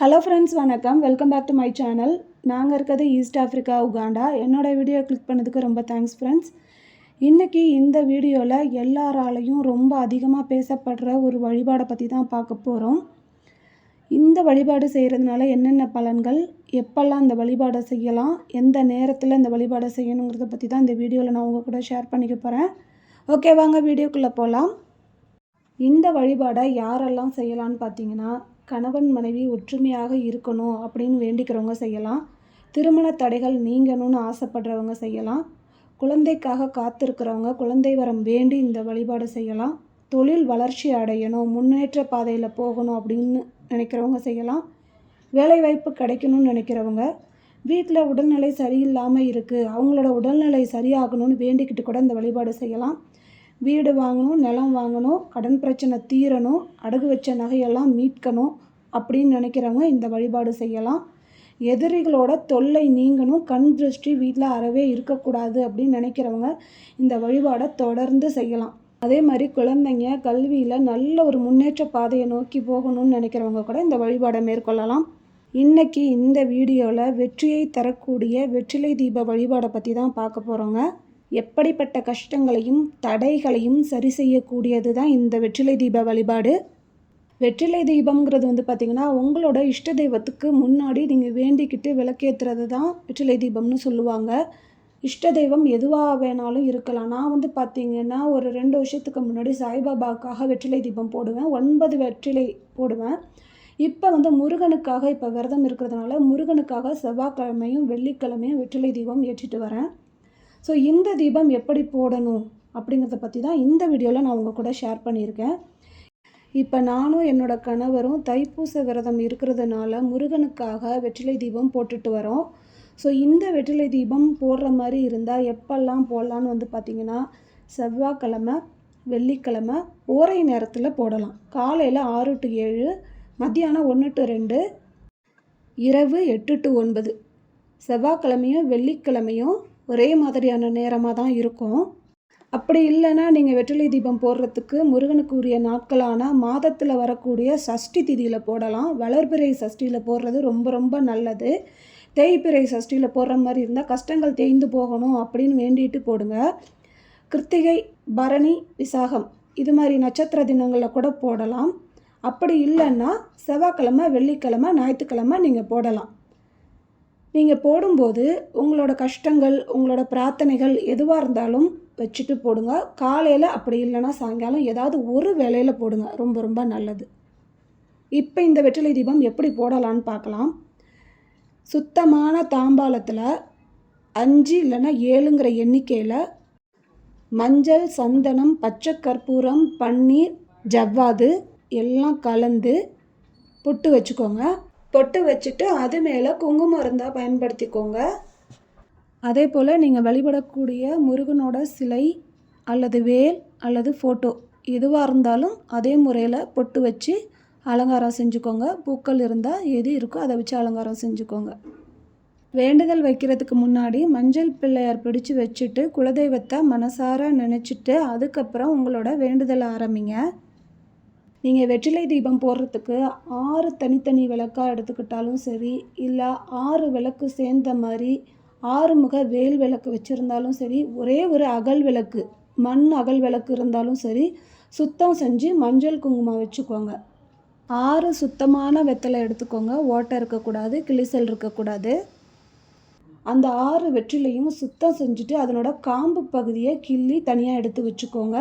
Hello friends வணக்கம். Welcome back to my channel நாங்கள் இருக்கிறது ஈஸ்ட் ஆஃப்ரிக்கா உகாண்டா என்னோடய வீடியோ கிளிக் பண்ணதுக்கு ரொம்ப தேங்க்ஸ் ஃப்ரெண்ட்ஸ் இன்றைக்கி இந்த வீடியோவில் எல்லாராலையும் ரொம்ப அதிகமாக பேசப்படுற ஒரு வழிபாடை பற்றி தான் பார்க்க போகிறோம் இந்த வழிபாடு செய்கிறதுனால என்னென்ன பலன்கள் எப்பெல்லாம் இந்த வழிபாடை செய்யலாம் எந்த நேரத்தில் இந்த வழிபாடை செய்யணுங்கிறத பற்றி தான் இந்த வீடியோவில் நான் உங்கள் கூட ஷேர் பண்ணிக்க போகிறேன் ஓகே வாங்க வீடியோக்குள்ளே போகலாம் இந்த வழிபாடை யாரெல்லாம் செய்யலான்னு பார்த்தீங்கன்னா கணவன் மனைவி ஒற்றுமையாக இருக்கணும் அப்படின்னு வேண்டிக்கிறவங்க செய்யலாம். திருமண தடைகள் நீங்கணும்னு ஆசைப்படுறவங்க செய்யலாம். குழந்தைக்காக காத்திருக்கிறவங்க குழந்தை வரம் வேண்டி இந்த வழிபாடு செய்யலாம். தொழில் வளர்ச்சி அடையணும் முன்னேற்ற பாதையில் போகணும் அப்படின்னு நினைக்கிறவங்க செய்யலாம். வேலைவாய்ப்பு கிடைக்கணும்னு நினைக்கிறவங்க வீட்டில் உடல்நிலை சரியில்லாமல் இருக்குது அவங்களோட உடல்நிலை சரியாகணும்னு வேண்டிக்கிட்டு கூட இந்த வழிபாடு செய்யலாம். வீடு வாங்கணும் நிலம் வாங்கணும் கடன் பிரச்சனை தீரணும் அடகு வச்ச நகையெல்லாம் மீட்கணும் அப்படின்னு நினைக்கிறவங்க இந்த வழிபாடு செய்யலாம். எதிரிகளோட தொல்லை நீங்கணும் கண் திருஷ்டி வீட்டில் அறவே இருக்கக்கூடாது அப்படின்னு நினைக்கிறவங்க இந்த வழிபாடை தொடர்ந்து செய்யலாம். அதே மாதிரி குழந்தைங்க கல்வியில் நல்ல ஒரு முன்னேற்ற பாதையை நோக்கி போகணும்னு நினைக்கிறவங்க கூட இந்த வழிபாடை மேற்கொள்ளலாம். இன்றைக்கி இந்த வீடியோவில் வெற்றியை தரக்கூடிய வெற்றிலை தீப வழிபாடை பற்றி தான் பார்க்க போகிறோங்க எப்படிப்பட்ட கஷ்டங்களையும் தடைகளையும் சரி செய்யக்கூடியது தான் இந்த வெற்றிலை தீப வழிபாடு. வெற்றிலை தீபம்ங்கிறது வந்து பார்த்திங்கன்னா உங்களோட இஷ்ட தெய்வத்துக்கு முன்னாடி நீங்கள் வேண்டிக்கிட்டு விளக்கேற்றுறது தான் வெற்றிலை தீபம்னு சொல்லுவாங்க. இஷ்ட தெய்வம் எதுவாக வேணாலும் இருக்கலாம். நான் வந்து பார்த்திங்கன்னா ஒரு ரெண்டு வருஷத்துக்கு முன்னாடி சாய்பாபாவுக்காக வெற்றிலை தீபம் போடுவேன். ஒன்பது வெற்றிலை போடுவேன். இப்போ வந்து முருகனுக்காக இப்போ விரதம் இருக்கிறதுனால முருகனுக்காக செவ்வாய்க்கிழமையும் வெள்ளிக்கிழமையும் வெற்றிலை தீபம் ஏற்றிட்டு வரேன். ஸோ இந்த தீபம் எப்படி போடணும் அப்படிங்கிறத பற்றி தான் இந்த வீடியோவில் நான் உங்கள் கூட ஷேர் பண்ணியிருக்கேன். இப்போ நானும் என்னோட கணவரும் தைப்பூச விரதம் இருக்கிறதுனால முருகனுக்காக வெற்றிலை தீபம் போட்டுட்டு வரோம். ஸோ இந்த வெற்றிலை தீபம் போடுற மாதிரி இருந்தால் எப்பெல்லாம் போடலான்னு வந்து பார்த்திங்கன்னா செவ்வாய்க்கிழமை வெள்ளிக்கிழமை ஓரை நேரத்தில் போடலாம். காலையில் ஆறு டு ஏழு மத்தியானம் ஒன்று டு ரெண்டு இரவு எட்டு டு ஒன்பது. செவ்வாய்க்கிழமையும் வெள்ளிக்கிழமையும் ஒரே மாதிரியான நேரமாக தான் இருக்கும். அப்படி இல்லைன்னா நீங்கள் வெற்றிலை தீபம் போடுறதுக்கு முருகனுக்கு உரிய நாட்களான மாதத்தில் வரக்கூடிய சஷ்டி திதியில் போடலாம். வளர்பிறை சஷ்டியில் போடுறது ரொம்ப ரொம்ப நல்லது. தேய்பிறை சஷ்டியில் போடுற மாதிரி இருந்தால் கஷ்டங்கள் தேய்ந்து போகணும் அப்படின்னு வேண்டிட்டு போடுங்க. கிருத்திகை பரணி விசாகம் இது மாதிரி நட்சத்திர தினங்களில் கூட போடலாம். அப்படி இல்லைன்னா செவ்வாய்க்கிழமை வெள்ளிக்கிழமை ஞாயிற்றுக்கிழமை நீங்கள் போடலாம். நீங்கள் போடும்போது உங்களோட கஷ்டங்கள் உங்களோட பிரார்த்தனைகள் எதுவாக இருந்தாலும் வச்சுட்டு போடுங்க. காலையில் அப்படி இல்லைன்னா சாயங்காலம் ஏதாவது ஒரு வேலையில் போடுங்க. ரொம்ப ரொம்ப நல்லது. இப்போ இந்த வெற்றிலை தீபம் எப்படி போடலான்னு பார்க்கலாம். சுத்தமான தாம்பாளத்தில் அஞ்சு இல்லைன்னா ஏழுங்கிற எண்ணிக்கையில் மஞ்சள் சந்தனம் பச்சை கற்பூரம் பன்னீர் ஜவ்வாது எல்லாம் கலந்து பொட்டு வச்சுக்கோங்க. பொட்டு வச்சுட்டு அது மேலே குங்குமம் இருந்தால் பயன்படுத்திக்கோங்க. அதே போல் நீங்கள் வழிபடக்கூடிய முருகனோட சிலை அல்லது வேல் அல்லது ஃபோட்டோ எதுவாக இருந்தாலும் அதே முறையில் பொட்டு வச்சு அலங்காரம் செஞ்சுக்கோங்க. பூக்கள் இருந்தால் எது இருக்கோ அதை வச்சு அலங்காரம் செஞ்சுக்கோங்க. வேண்டுதல் வைக்கிறதுக்கு முன்னாடி மஞ்சள் பிள்ளையார் பிடிச்சு வச்சுட்டு குலதெய்வத்தை மனசார நினச்சிட்டு அதுக்கப்புறம் உங்களோட வேண்டுதல் ஆரம்பிங்க. நீங்கள் வெற்றிலை தீபம் போடுறதுக்கு ஆறு தனித்தனி விளக்காக எடுத்துக்கிட்டாலும் சரி இல்லை ஆறு விளக்கு சேர்ந்த மாதிரி ஆறு முக வேல் விளக்கு வச்சுருந்தாலும் சரி ஒரே ஒரு அகல் விளக்கு மண் அகல் விளக்கு இருந்தாலும் சரி சுத்தம் செஞ்சு மஞ்சள் குங்குமம் வச்சுக்கோங்க. ஆறு சுத்தமான வெத்தலை எடுத்துக்கோங்க. ஓட்டை இருக்கக்கூடாது கிளிசல் இருக்கக்கூடாது. அந்த ஆறு வெற்றிலையும் சுத்தம் செஞ்சுட்டு அதனோட காம்பு பகுதியை கிள்ளி தனியாக எடுத்து வச்சுக்கோங்க.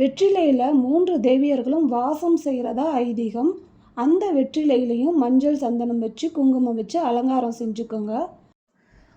வெற்றிலையில் மூன்று தேவியர்களும் வாசம் செய்கிறதா ஐதீகம். அந்த வெற்றிலையிலையும் மஞ்சள் சந்தனம் வச்சு குங்குமம் வச்சு அலங்காரம் செஞ்சுக்கோங்க.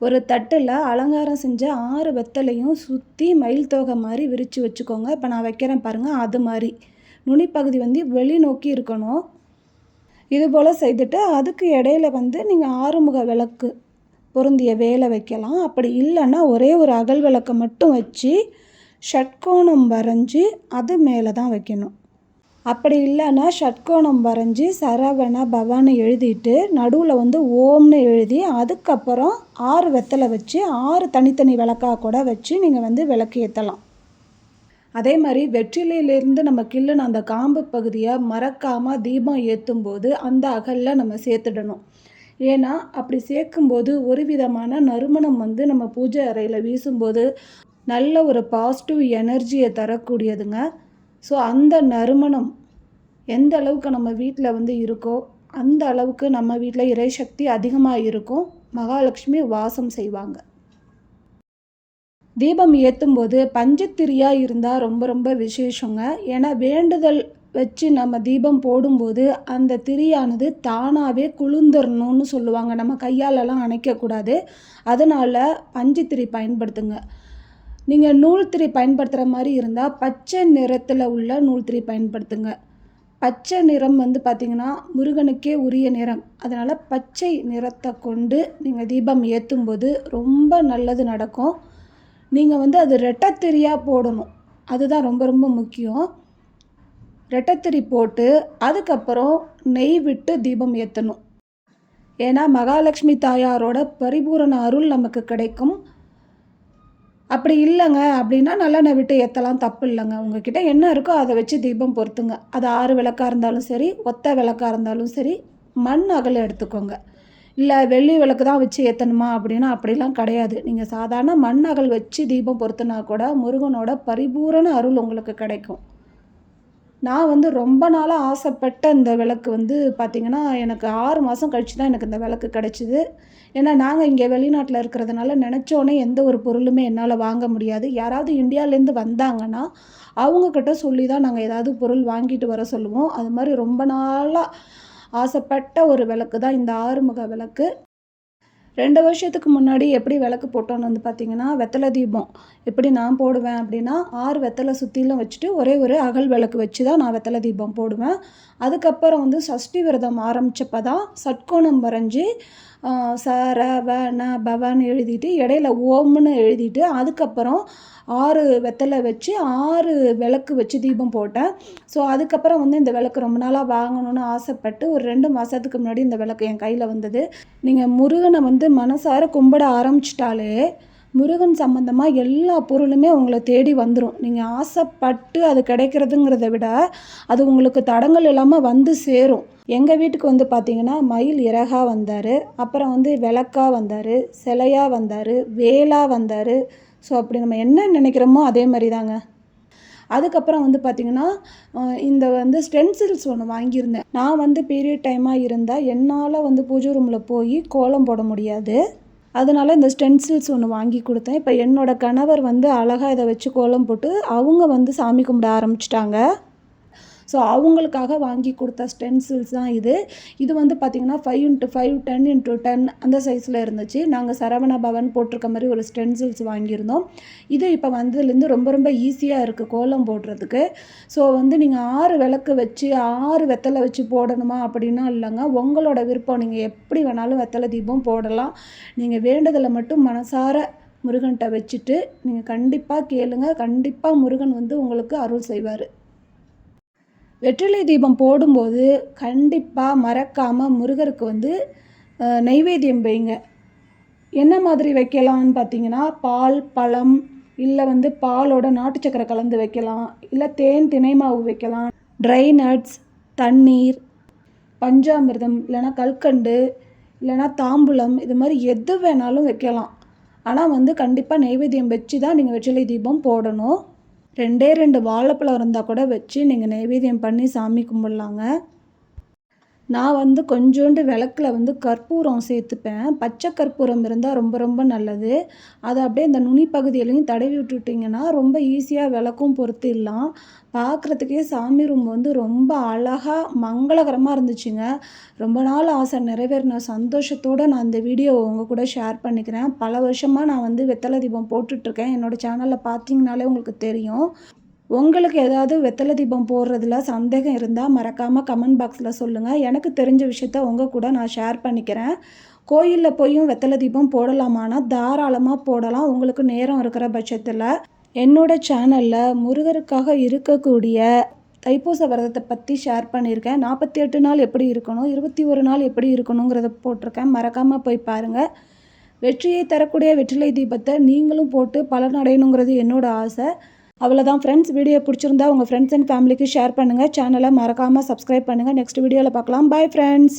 ஒரு தட்டில் அலங்காரம் செஞ்ச ஆறு வெத்தலையும் சுற்றி மயில் தோகை மாதிரி விரித்து வச்சுக்கோங்க. இப்போ நான் வைக்கிறேன் பாருங்கள் அது மாதிரி. நுனிப்பகுதி வந்து வெளி நோக்கி இருக்கணும். இது போல் செய்துட்டு அதுக்கு இடையில வந்து நீங்கள் ஆறுமுக விளக்கு பொருந்திய வேலை வைக்கலாம். அப்படி இல்லைன்னா ஒரே ஒரு அகல் விளக்கை மட்டும் வச்சு ஷட்கோணம் வரைஞ்சி அது மேலே தான் வைக்கணும். அப்படி இல்லைன்னா ஷட்கோணம் வரைஞ்சி சரவண பவான்னு எழுதிட்டு நடுவில் வந்து ஓம்னு எழுதி அதுக்கப்புறம் ஆறு வெத்தலை வச்சு ஆறு தனித்தனி விளக்காக கூட வச்சு நீங்கள் வந்து விளக்கு ஏற்றலாம் அதே மாதிரி வெற்றிலையிலேருந்து நம்ம கிள்ளுன அந்த காம்பு பகுதியை மறக்காமல் தீபம் ஏற்றும்போது அந்த அகலில் நம்ம சேர்த்துடணும். ஏன்னா அப்படி சேர்க்கும்போது ஒரு விதமான நறுமணம் வந்து நம்ம பூஜை அறையில் வீசும்போது நல்ல ஒரு பாசிட்டிவ் எனர்ஜியை தரக்கூடியதுங்க. ஸோ அந்த நறுமணம் எந்த அளவுக்கு நம்ம வீட்டில் வந்து இருக்கோ அந்த அளவுக்கு நம்ம வீட்டில் இறை சக்தி அதிகமாக இருக்கும். மகாலட்சுமி வாசம் செய்வாங்க. தீபம் ஏற்றும்போது பஞ்சத்திரியாக இருந்தால் ரொம்ப ரொம்ப விசேஷங்க. ஏன்னா வேண்டுதல் வச்சு நம்ம தீபம் போடும்போது அந்த திரியானது தானாகவே குளிர்ந்துடணும்னு சொல்லுவாங்க. நம்ம கையாலெல்லாம் அணைக்கக்கூடாது. அதனால் பஞ்சுத்திரி பயன்படுத்துங்க. நீங்கள் நூல் திரி பயன்படுத்துகிற மாதிரி இருந்தால் பச்சை நிறத்தில் உள்ள நூல் திரி பயன்படுத்துங்க. பச்சை நிறம் வந்து பார்த்திங்கன்னா முருகனுக்கே உரிய நிறம். அதனால் பச்சை நிறத்தை கொண்டு நீங்கள் தீபம் ஏற்றும்போது ரொம்ப நல்லது நடக்கும். நீங்கள் வந்து அது ரெட்டத்திரியாக போடணும். அதுதான் ரொம்ப ரொம்ப முக்கியம். ரெட்டத்திரி போட்டு அதுக்கப்புறம் நெய் விட்டு தீபம் ஏற்றணும் ஏன்னா மகாலட்சுமி தாயாரோட பரிபூரண அருள் நமக்கு கிடைக்கும். அப்படி இல்லைங்க. அப்படின்னா நல்லெண்ணெய் விட்டு ஏற்றலாம் தப்பு இல்லைங்க. உங்ககிட்ட என்ன இருக்கோ அதை வச்சு தீபம் பொறுத்துங்க அது ஆறு விளக்காக இருந்தாலும் சரி ஒத்த விளக்காக இருந்தாலும் சரி மண் அகலை எடுத்துக்கோங்க. இல்லை வெள்ளி விளக்கு தான் வச்சு ஏற்றணுமா அப்படின்னா அப்படிலாம் கிடையாது. நீங்கள் சாதாரண மண் அகல் வச்சு தீபம் பொறுத்துனா கூட முருகனோட பரிபூரண அருள் உங்களுக்கு கிடைக்கும். நான் வந்து ரொம்ப நாளாக ஆசைப்பட்ட இந்த விளக்கு வந்து பார்த்திங்கன்னா எனக்கு ஆறு மாதம் கழித்து தான் எனக்கு இந்த விளக்கு கிடச்சிது. ஏன்னா நாங்கள் இங்கே வெளிநாட்டில் இருக்கிறதுனால நினச்சோன்னே எந்த ஒரு பொருளுமே என்னால் வாங்க முடியாது. யாராவது இந்தியாவிலேருந்து வந்தாங்கன்னா அவங்கக்கிட்ட சொல்லி தான் நாங்கள் ஏதாவது பொருள் வாங்கிட்டு வர சொல்லுவோம். அது மாதிரி ரொம்ப நாளாக ஆசைப்பட்ட ஒரு விளக்கு தான் இந்த ஆறுமுக விளக்கு. ரெண்டு வருஷத்துக்கு முன்னாடி எப்படி விளக்கு போட்டோன்னு வந்து பார்த்திங்கன்னா வெத்தலை தீபம். எப்படி நான் போடுவேன் அப்படின்னா ஆறு வெத்தலை சுற்றிலும் வச்சுட்டு ஒரே ஒரு அகல் விளக்கு வச்சு தான் நான் வெத்தலை தீபம் போடுவேன். அதுக்கப்புறம் வந்து சஷ்டி விரதம் ஆரம்பித்தப்போ தான் சட்கோணம் வரைஞ்சி ச ர வ எழுதிட்டு இடையில ஓம்னு எழுதிட்டு அதுக்கப்புறம் ஆறு வெத்தலை வச்சு ஆறு விளக்கு வச்சு தீபம் போட்டேன். ஸோ அதுக்கப்புறம் வந்து இந்த விளக்கு ரொம்ப நாளாக வாங்கணும்னு ஆசைப்பட்டு ஒரு ரெண்டு மாதத்துக்கு முன்னாடி இந்த விளக்கு என் கையில் வந்தது. நீங்கள் முருகனை வந்து மனசார கும்பிட ஆரம்பிச்சிட்டாலே முருகன் சம்மந்தமாக எல்லா பொருளுமே உங்களை தேடி வந்துடும் நீங்கள் ஆசைப்பட்டு அது கிடைக்கிறதுங்கிறத விட அது உங்களுக்கு தடங்கள் இல்லாமல் வந்து சேரும். எங்கள் வீட்டுக்கு வந்து பார்த்திங்கன்னா மயில் இறகா வந்தார். அப்புறம் வந்து விளக்கா வந்தார். சிலையாக வந்தார். வேலாக வந்தார். ஸோ அப்படி நம்ம என்ன நினைக்கிறோமோ அதே மாதிரி தாங்க அதுக்கப்புறம் வந்து பார்த்திங்கன்னா இந்த வந்து ஸ்டென்சில்ஸ் ஒன்று வாங்கியிருந்தேன். நான் வந்து பீரியட் டைமாக இருந்தால் என்னால் வந்து பூஜை ரூமில் போய் கோலம் போட முடியாது. அதனால் இந்த ஸ்டென்சில்ஸ் ஒன்று வாங்கி கொடுத்தேன். இப்போ என்னோடய கணவர் வந்து அழகாக இதை வச்சு கோலம் போட்டு அவங்க வந்து சாமி கும்பிட ஆரம்பிச்சிட்டாங்க. ஸோ அவங்களுக்காக வாங்கி கொடுத்த ஸ்டென்சில்ஸ் தான் இது. இது வந்து பார்த்திங்கன்னா five into five ten into ten அந்த சைஸில் இருந்துச்சு. நாங்கள் சரவண பவன் போட்டிருக்க மாதிரி ஒரு ஸ்டென்சில்ஸ் வாங்கியிருந்தோம். இது இப்போ வந்ததுலேருந்து ரொம்ப ரொம்ப ஈஸியாக இருக்குது கோலம் போடுறதுக்கு. ஸோ வந்து நீங்கள் ஆறு விளக்கு வச்சு ஆறு வெத்தலை வச்சு போடணுமா அப்படின்னா இல்லைங்க. உங்களோட விருப்பம். நீங்கள் எப்படி வேணாலும் வெத்தலை தீபம் போடலாம். நீங்கள் வேண்டுதலை மட்டும் மனசார முருகன்கிட்ட வச்சுட்டு நீங்கள் கண்டிப்பாக கேளுங்க. கண்டிப்பாக முருகன் வந்து உங்களுக்கு அருள் செய்வார். வெற்றிலை தீபம் போடும்போது கண்டிப்பாக மறக்காமல் முருகருக்கு வந்து நைவேத்தியம் வைங்க. என்ன மாதிரி வைக்கலாம்னு பார்த்தீங்கன்னா பால் பழம் இல்லை வந்து பாலோட நாட்டு சக்கரை கலந்து வைக்கலாம். இல்லை தேன் தினை மாவு வைக்கலாம். ட்ரை நட்ஸ் தண்ணீர் பஞ்சாமிர்தம் இல்லைனா கல்கண்டு இல்லைனா தாம்பூலம் இது மாதிரி எது வேணாலும் வைக்கலாம். ஆனால் வந்து கண்டிப்பாக நைவேத்தியம் வச்சு தான் நீங்கள் வெற்றிலை தீபம் போடணும். ரெண்டே ரெண்டு வாழைப்பழம் இருந்தால் கூட வச்சு நீங்கள் நைவேத்தியம் பண்ணி சாமி கும்பிட்லாங்க. நான் வந்து கொஞ்சோண்டு விளக்கில் வந்து கற்பூரம் சேர்த்துப்பேன். பச்சை கற்பூரம் இருந்தால் ரொம்ப ரொம்ப நல்லது. அதை அப்படியே இந்த நுனி பகுதியிலையும் தடவி விட்டுட்டிங்கன்னா ரொம்ப ஈஸியாக விளக்கும் பொருத்திடலாம் பார்க்குறதுக்கே சாமி ரூம் வந்து ரொம்ப அழகாக மங்களகரமாக இருந்துச்சுங்க. ரொம்ப நாள் ஆசை நிறைவேறின சந்தோஷத்தோடு நான் இந்த வீடியோ உங்கள் கூட ஷேர் பண்ணிக்கிறேன். பல வருஷமாக நான் வந்து வெத்தலை தீபம் போட்டுட்ருக்கேன் என்னோடய சேனலில் பார்த்தீங்கனாலே உங்களுக்கு தெரியும். உங்களுக்கு ஏதாவது வெத்தலை தீபம் போடுறதுல சந்தேகம் இருந்தால் மறக்காமல் கமெண்ட் பாக்ஸில் சொல்லுங்கள் எனக்கு தெரிஞ்ச விஷயத்த உங்கள் கூட நான் ஷேர் பண்ணிக்கிறேன். கோயிலில் போயும் வெத்தலை தீபம் போடலாமான்னா தாராளமாக போடலாம். உங்களுக்கு நேரம் இருக்கிற பட்சத்தில் என்னோடய சேனலில் முருகருக்காக இருக்கக்கூடிய தைப்பூச விரதத்தை பற்றி ஷேர் பண்ணியிருக்கேன். நாற்பத்தி எட்டு நாள் எப்படி இருக்கணும் இருபத்தி ஒரு நாள் எப்படி இருக்கணுங்கிறத போட்டிருக்கேன். மறக்காமல் போய் பாருங்கள் வெற்றியை தரக்கூடிய வெற்றிலை தீபத்தை நீங்களும் போட்டு பலனடையணுங்கிறது என்னோடய ஆசை. அவ்வளோதான் ஃப்ரெண்ட்ஸ் வீடியோ பிடிச்சிருந்தா உங்கள் ஃப்ரெண்ட்ஸ் அண்ட் ஃபேமிலிக்கு ஷேர் பண்ணுங்கள் சேனலை மறக்காமல் சப்ஸ்கிரைப் பண்ணுங்கள் நெக்ஸ்ட் வீடியோவில் பார்க்கலாம். Bye friends